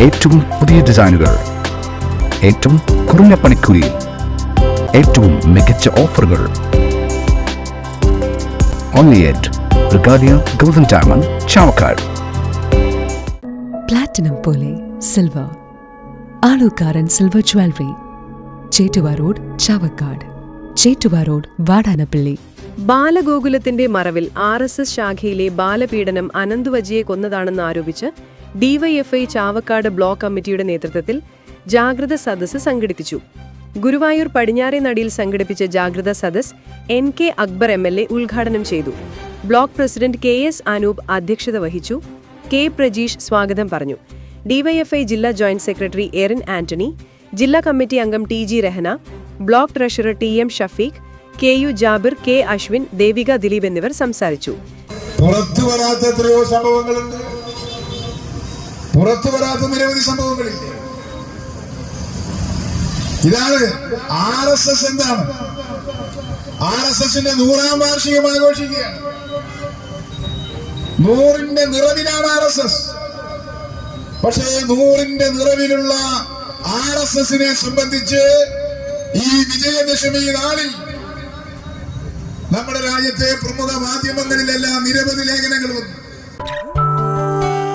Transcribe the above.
ഏറ്റവും പുതിയ ഡിസൈനുകൾ. ഏറ്റവും കുറഞ്ഞ പണിക്കൂലിയിൽ ഏറ്റവും മികച്ച ഓഫറുകൾ. Only at Regalia golden diamond Chavakkad platinum പോലെ silver Alukkaran silver jewellery Chettuva road Chavakkad Chettuva road Vadanappally ബാലഗോകുലത്തിന്റെ മറവിൽ ആർ എസ് എസ് ശാഖയിലെ ബാലപീഡനം അനന്തുവജിയെ കൊന്നതാണെന്ന് ആരോപിച്ച് ഡിവൈഎഫ്ഐ ചാവക്കാട് ബ്ലോക്ക് കമ്മിറ്റിയുടെ നേതൃത്വത്തിൽ ജാഗ്രത സദസ്സ് സംഘടിപ്പിച്ചു. ഗുരുവായൂർ പടിഞ്ഞാറെ നടിയിൽ സംഘടിപ്പിച്ച ജാഗ്രത സദസ് N K Akbar M L A ഉദ്ഘാടനം ചെയ്തു. Block president K S Anoop അധ്യക്ഷത വഹിച്ചു. കെ പ്രജീഷ് സ്വാഗതം പറഞ്ഞു. ഡിവൈഎഫ്ഐ ജില്ലാ ജോയിന്റ് സെക്രട്ടറി എറിൻ ആന്റണി ജില്ലാ കമ്മിറ്റി അംഗം T G Rahana block treasurer T M Shafeeq K U Jabir K Ashwin Devika Dileep എന്നിവർ സംസാരിച്ചു. പുറത്തു വരാത്ത എത്രയോ സംഭവങ്ങളുണ്ട്. പുറത്തു വരാത്ത നിരവധി സംഭവങ്ങളില്ലേ? ഇതാണ് ആർ എസ് എസ് എന്താണ്? ആർ എസ് എസിന്റെ നൂറാം വാർഷികം ആഘോഷിക്കുകയാണ്. നൂറിന്റെ നിറവിലാണ് ആർ എസ് എസ്. പക്ഷേ നൂറിന്റെ നിറവിലുള്ള ആർ എസ് എസിനെ സംബന്ധിച്ച് ഈ വിജയദശമി നാളിൽ നമ്മുടെ രാജ്യത്തെ പ്രമുഖ മാധ്യമങ്ങളിലെല്ലാം നിരവധി ലേഖനങ്ങൾ വന്നു.